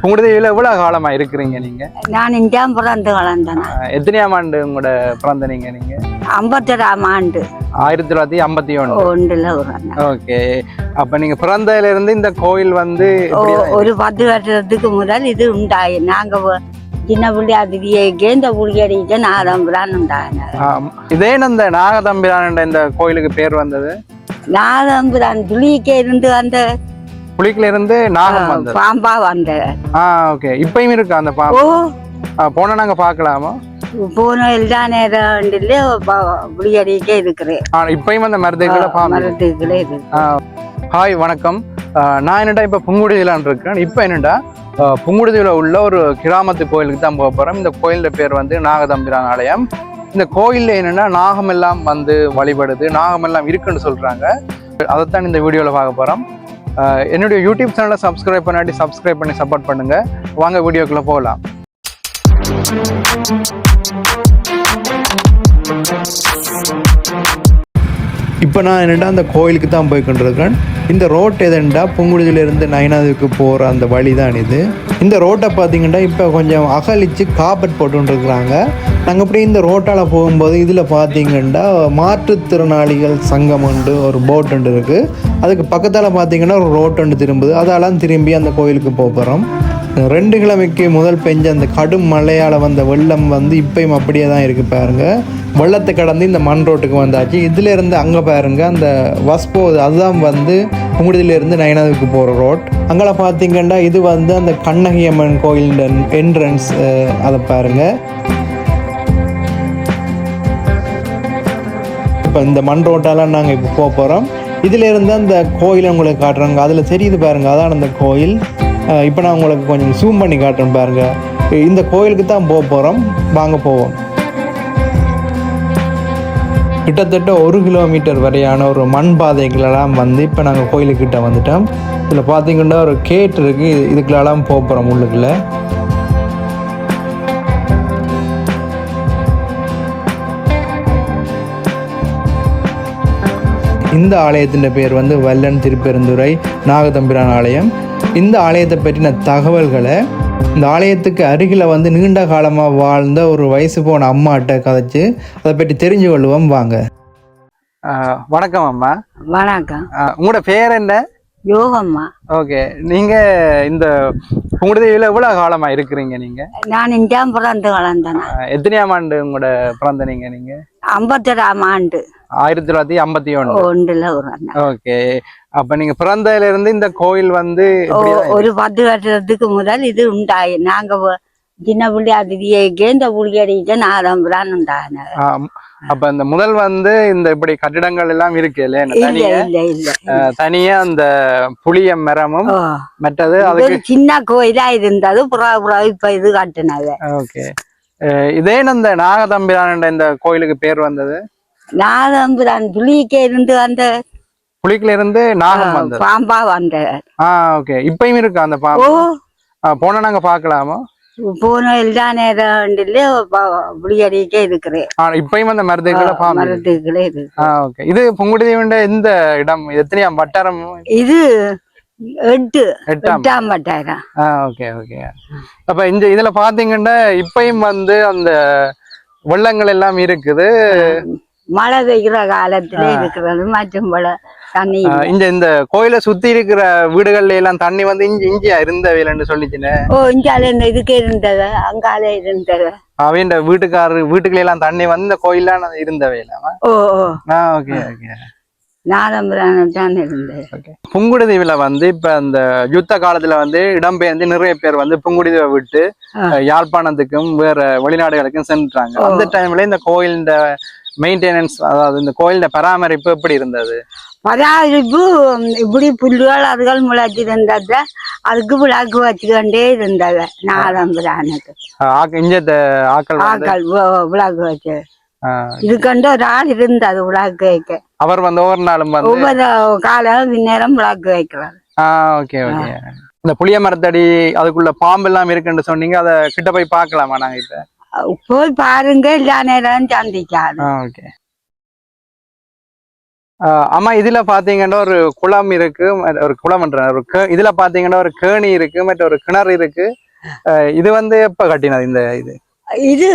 புங்குடுதீவில் எவ்வளவு காலமா இருக்கிறீங்க நீங்க நான் இந்தியாம் பிறந்து வளர்ந்தேன் எத்தனையாம் ஆண்டு உங்களோட பிறந்த நீங்க நீங்க? ஐம்பத்தெட்டாம் ஆண்டு. ஆயிரத்தி தொள்ளாயிரத்தி ஐம்பத்தி ஒண்ணு ஒன்றில் ஓகே. அப்ப நீங்க பிறந்ததுல இருந்து இந்த கோயில் வந்து ஒரு பத்து வருஷத்துக்கு முதல் இது உண்டாயி. நாங்க சின்ன பிள்ளை அதிரியே இந்த புளியடிக்க நாதம்புரான் உண்டாங்க. இதே இந்த நாகதம்பிரான் இந்த கோயிலுக்கு பேர் வந்தது? நாதம்புரான் துளிக்க இருந்து அந்த புலிக்குல இருந்து நாகம் வந்தது. பாம்பா வந்த. ஆ ஓகே. இப்பயும் இருக்கு அந்த பாம்பு? போனா நாங்க பார்க்கலாமா? போன எல்லா நேரம் புளியடிக்க இருக்கிறேன் ஆ, இப்பயும் அந்த மருந்துகளை பாம்பு இருக்கு ஹாய் வணக்கம். நான் என்னடா இப்போ புங்குடுதிலான் இருக்கேன். இப்போ என்னடா? புங்குடுதியில் உள்ள ஒரு கிராமத்து கோயிலுக்கு தான் போக போகிறோம் இந்த கோயிலோட பேர் வந்து நாகதம்பிரான் ஆலயம். இந்த கோயிலில் என்னென்னா நாகமெல்லாம் வந்து வழிபடுது. நாகமெல்லாம் இருக்குன்னு சொல்கிறாங்க அதைத்தான் இந்த வீடியோவில் பார்க்க போகிறோம் என்னுடைய யூடியூப் சேனலை சப்ஸ்கிரைப் பண்ணாட்டி சப்ஸ்கிரைப் பண்ணி சப்போர்ட் பண்ணுங்கள் வாங்க வீடியோக்குள்ளே போகலாம். இப்போ நான் என்னென்னா அந்த கோயிலுக்கு தான் போய் கொண்டிருக்கேன் இந்த ரோட் எதுண்டா புங்குடுதிலிருந்து நயனாதுக்கு போகிற அந்த வழி தான் இது. இந்த ரோட்டை பார்த்தீங்கன்னா இப்போ கொஞ்சம் அகலிச்சு காப்பட் போட்டுருக்குறாங்க. நாங்கள் அப்படியே இந்த ரோட்டால் போகும்போது இதில் பார்த்தீங்கன்னா மாற்றுத்திறனாளிகள் சங்கம் உண்டு ஒரு போட் உண்டு இருக்குது அதுக்கு பக்கத்தில் பார்த்தீங்கன்னா ஒரு ரோட் ஒன்று திரும்புது. அதெல்லாம் திரும்பி அந்த கோயிலுக்கு போக போகிறோம் ரெண்டு கிழமைக்கு முதல் பெஞ்ச அந்த கடும் மழையால் வந்த வெள்ளம் வந்து இப்பயும் அப்படியே தான் இருக்குது பாருங்கள் வெள்ளத்தை கடந்து இந்த மண் ரோட்டுக்கு வந்தாச்சு. இதிலேருந்து அங்கே பாருங்கள் அந்த வஸ்போ அதுதான் வந்து இருந்து நயனாவுக்கு போகிற ரோட். அங்கெல்லாம் பார்த்தீங்கன்னா இது வந்து அந்த கண்ணகி அம்மன் கோயில் என்ட்ரன்ஸ் அதை பாருங்க. இப்போ இந்த மண் ரோட்டாலாம் நாங்கள் இப்போ போக போகிறோம் இதில் இருந்து அந்த கோயிலை உங்களுக்கு காட்டுறாங்க. அதில் தெரியுது பாருங்க அதான் அந்த கோயில். இப்போ நான் உங்களுக்கு கொஞ்சம் ஜூம் பண்ணி காட்டுறேன் பாருங்க. இந்த கோயிலுக்கு தான் போக போகிறோம் வாங்க போவோம். கிட்டத்தட்ட ஒரு கிலோமீட்டர் வரையான ஒரு மண் பாதைகளெல்லாம் வந்து இப்போ நாங்கள் கோயிலுக்கிட்ட வந்துட்டோம். இதில் பார்த்தீங்கன்னா ஒரு கேட் இருக்குது இதுக்குள்ளெல்லாம் போக போகிறோம் உள்ளுக்குள்ளே. இந்த ஆலயத்தின் பேர் வந்து வல்லன் திருப்பெருந்துறை நாகதம்பிரான் ஆலயம். இந்த ஆலயத்தை பற்றின தகவல்களை இந்த ஆலயத்துக்கு அருகில் வந்து நீண்ட காலமாக வாழ்ந்த ஒரு வயசு போன அம்மாட்ட கதைச்சு அதை பற்றி தெரிஞ்சு கொள்வோம் வாங்க வணக்கம் அம்மா. வணக்கம். உங்களோட பேர் என்ன? யோகம்மா. ஓகே. நீங்க இந்த உங்களுடைய எவ்வளவு காலமா இருக்கிறீங்க நீங்க? நான் இந்தியாம் பிறந்து வளர்ந்தேன். எத்தனையாம் ஆண்டு உங்களோட பிறந்த நீங்க? நீங்க ஐம்பத்தெட்டாம் ஆண்டு. ஆயிரத்தி தொள்ளாயிரத்தி ஐம்பத்தி ஒண்ணு ஒன்றில் ஓகே. அப்ப நீங்க பிறந்ததுல இருந்து இந்த கோயில் வந்து ஒரு பத்து வருஷத்துக்கு முதல் இது உண்டாயி. நாங்க சின்ன பிள்ளை அதிரியே இந்த புளியடிக்க நாதம்புரான் உண்டாங்க ஆம். அப்ப இந்த முதல் வந்து இந்த இப்படி கட்டிடங்கள் எல்லாம் இருக்கு தனியா? அந்த புளிய மரமும் மற்றது ஒரு சின்ன கோயிலா இருந்தது. புறா புறா இப்ப இது கட்டுனது. ஓகே. இதே இந்த நாகதம்பிரான் இந்த கோயிலுக்கு பேர் வந்தது? நாதம்புரான் புளிக்க இருந்து அந்த புலிக்குல இருந்து நாகம் வந்தது. பாம்பா வந்த ஆ ஓகே. இப்பயும் இருக்கு அந்த பாம்பு? போனா நாங்க பார்க்கலாமா? போன எல்லா நேரம் புளியடிக்க இருக்கிறேன் இப்பயும் அந்த மருந்துகளை பாம்பு இருக்கு. ஓகே. இது புங்குடுதீவுண்ட எந்த இடம்? எத்தனையாம் வட்டாரம்? இது எட்டு எட்டாம். ஆ ஓகே ஓகே. அப்ப இந்த இதுல பாத்தீங்கன்னா இப்பயும் வந்து அந்த வெள்ளங்கள் எல்லாம் இருக்குது. மழை பெய்கிற காலத்துல இருக்கிறது மற்றும் பல தண்ணி இந்த இந்த கோயிலை சுத்தி இருக்கிற வீடுகள்ல எல்லாம் தண்ணி வந்து இஞ்சி இஞ்சியா? இருந்தவைலன்னு சொல்லிச்சுன்னு ஓ இங்கால இந்த இதுக்கு இருந்தது? அங்கால இருந்தது? அவன் வீட்டுக்காரரு வீட்டுக்குள்ள எல்லாம் தண்ணி வந்து இந்த கோயிலாம் இருந்தவையில ஓ ஓ. Okay okay. நாதம்புரான் தான் இருந்தது புங்குடுதீவுல வந்து இப்ப அந்த யுத்த காலத்துல வந்து இடம்பெயர்ந்து நிறைய பேர் வந்து புங்குடுதீவை விட்டு யாழ்ப்பாணத்துக்கும் வேற வெளிநாடுகளுக்கும் சென்றாங்க. அந்த டைம்ல இந்த கோயில் மெயின்டெனன்ஸ் அதாவது இந்த கோயிலோட பராமரிப்பு எப்படி இருந்தது? பராமரிப்பு இப்படி புல்லுகள் அதுகள் முளைச்சிருந்தது அதுக்கு விளக்கு வச்சுக்கொண்டே இருந்தது நாதம்புரானுக்கு இந்த ஆக்கள் விளக்கு வச்சு. இதுக்கண்டு ஒரு ஆள் இருந்தது விளக்கு வைக்க. அவர் வந்து ஒவ்வொரு நாளும் வந்து ஒவ்வொரு காலம் நேரம் விளக்கு வைக்கிறார். Okay okay. இந்த புளிய மரத்தடி அதுக்குள்ள பாம்பு எல்லாம் இருக்குன்னு சொன்னீங்க அதை கிட்ட போய் பார்க்கலாமா நாங்க இப்ப? போய் பாருங்க எல்லா நேரம் சந்திக்காது. ஓகே. ஆமா இதுல பாத்தீங்கன்னா ஒரு குளம் இருக்கு ஒரு குளம்ன்ற ஒரு இதுல பாத்தீங்கன்னா ஒரு கேணி இருக்கு மற்ற ஒரு கிணறு இருக்கு. இது வந்து எப்ப கட்டினது இந்த இது? இது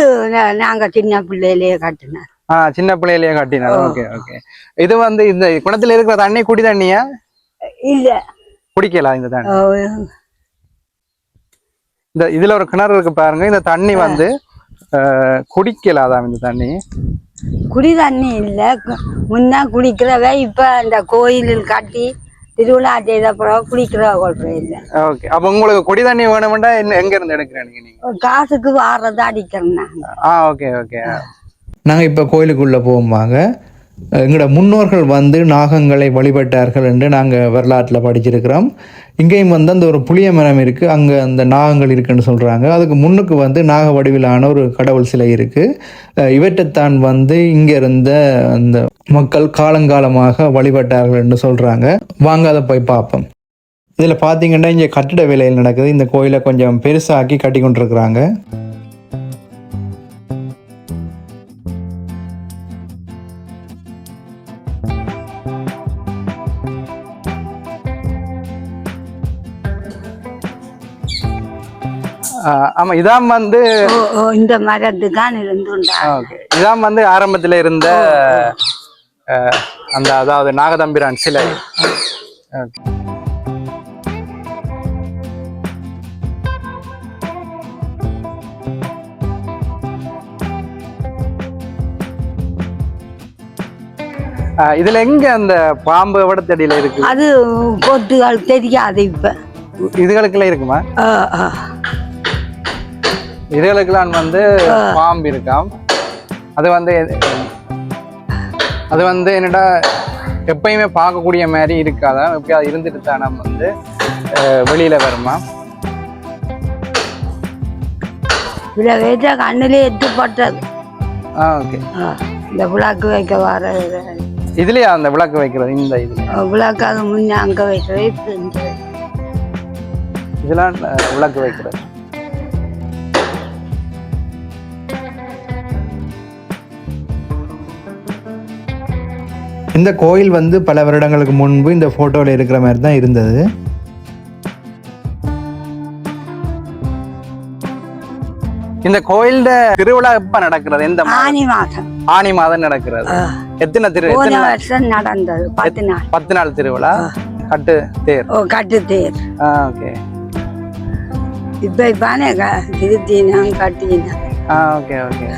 நாங்க சின்ன பிள்ளையிலேயே கட்டினோம். ஆஹ் சின்ன பிள்ளையிலேயே கட்டினது ஓகே ஓகே. இது வந்து இந்த குளத்துல இருக்கிற தண்ணி குடி தண்ணியா? இல்ல. குடிக்கலாம் இந்த தண்ணி? இந்த இதுல ஒரு கிணறு இருக்கு பாருங்க. இந்த தண்ணி வந்து ஆஹ் குடிக்கலாதாம் இந்த தண்ணி? குடி தண்ணி இல்ல. முன்ன குடிக்கிறவ இப்ப இந்த கோயிலில் கட்டி திருவிழா செய்த பிறகு குடிக்கிறவ கொள்றது இல்ல. ஓகே அப்ப உங்களுக்கு குடி தண்ணி வேணும்னா என்ன எங்க இருந்து எடுக்கிறீங்க நீங்க? காசுக்கு வாரதை அடிக்கிறோம் நாங்க ஆ ஓகே ஓகே நாங்கள் இப்போ கோயிலுக்குள்ளே போகும்பாங்க எங்களோட முன்னோர்கள் வந்து நாகங்களை வழிபட்டார்கள் என்று நாங்கள் வரலாற்றில் படிச்சிருக்கிறோம். இங்கேயும் வந்து அந்த ஒரு புளிய மரம் இருக்குது அங்கே அந்த நாகங்கள் இருக்குன்னு சொல்கிறாங்க அதுக்கு முன்னுக்கு வந்து நாக வடிவிலான ஒரு கடவுள் சிலை இருக்குது இவற்றைத்தான் வந்து இங்கே இருந்த அந்த மக்கள் காலங்காலமாக வழிபட்டார்கள் என்று சொல்கிறாங்க வாங்க அதை போய் பார்ப்போம். இதில் பார்த்தீங்கன்னா இங்கே கட்டிட வேலைகள் நடக்குது. இந்த கோயிலை கொஞ்சம் பெருசாக்கி கட்டி கொண்டிருக்கிறாங்க. ஆமா இதான் வந்து இந்த மரத்து தான் இருந்துண்டா. ஓகே. இதான் வந்து ஆரம்பத்துல இருந்த அந்த அதாவது நாகதம்பிரான் சிலை. இதுல எங்க அந்த பாம்பு விடத்தடியில இருக்கு? அது கொத்துகள் தெரியாது இப்ப. இதுகளுக்கெல்லாம் இருக்குமா. இதுகளுக்கெல்லாம் வந்து பாம்பு இருக்காம். அது வந்து அது வந்து என்னடா எப்பயுமே பார்க்கக்கூடிய மாதிரி இருக்காதா எப்பயாவது இருந்துட்டு தான் நம்ம வந்து வெளியில வருமா? இதுல வேற்ற கண்ணிலே எத்துப்பட்டது ஆ ஓகே. இந்த விளக்கு வைக்க வர இதுலயா அந்த விளக்கு வைக்கிறது இந்த இதுல விளக்கு அது முன்னே அங்க வைக்கிறது. இதெல்லாம் விளக்கு வைக்கிறது. இந்த கோயில் வந்து பல வருடங்களுக்கு முன்பு இந்த ஃபோட்டோவில் இருக்கிற மாதிரி தான் இருந்தது. இந்த கோயில்ல திருவிழா எப்ப நடக்கிறது? எந்த ஆனி மாதம். ஆனி மாதம் நடக்கிறது. எத்தனை திரு நாள்? வருஷம் நடந்தது பத்து நாள். பத்து நாள் திருவிழா? கட்டு தேர். ஓ கட்டுத்தேர் ஆ ஓகே. இப்ப இப்பானே திருத்தினம் கட்டினம். ஆ ஓகே ஓகே.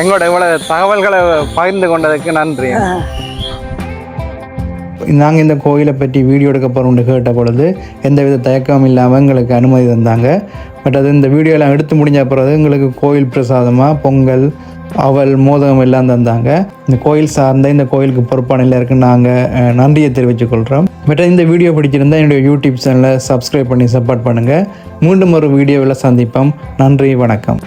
எங்களோட இவ்வளவு தகவல்களை பகிர்ந்து கொண்டதுக்கு நன்றி. நாங்கள் இந்த கோயிலை பற்றி வீடியோ எடுக்க போகிறோம்னு கேட்ட பொழுது எந்தவித தயக்கமும் இல்லாமல் எங்களுக்கு அனுமதி தந்தாங்க. பட் அது இந்த வீடியோலாம் எடுத்து முடிஞ்ச பிறகு எங்களுக்கு கோயில் பிரசாதமாக பொங்கல் அவல் மோதகம் எல்லாம் தந்தாங்க. இந்த கோயில் சார்ந்த இந்த கோயிலுக்கு பொறுப்பான எல்லாருக்கும் நாங்கள் நன்றியை தெரிவித்துக் கொள்கிறோம் பட் இந்த வீடியோ பிடிச்சிருந்தா என்னுடைய யூடியூப் சேனலை சப்ஸ்கிரைப் பண்ணி சப்போர்ட் பண்ணுங்கள் மீண்டும் ஒரு வீடியோவில் சந்திப்போம். நன்றி வணக்கம்.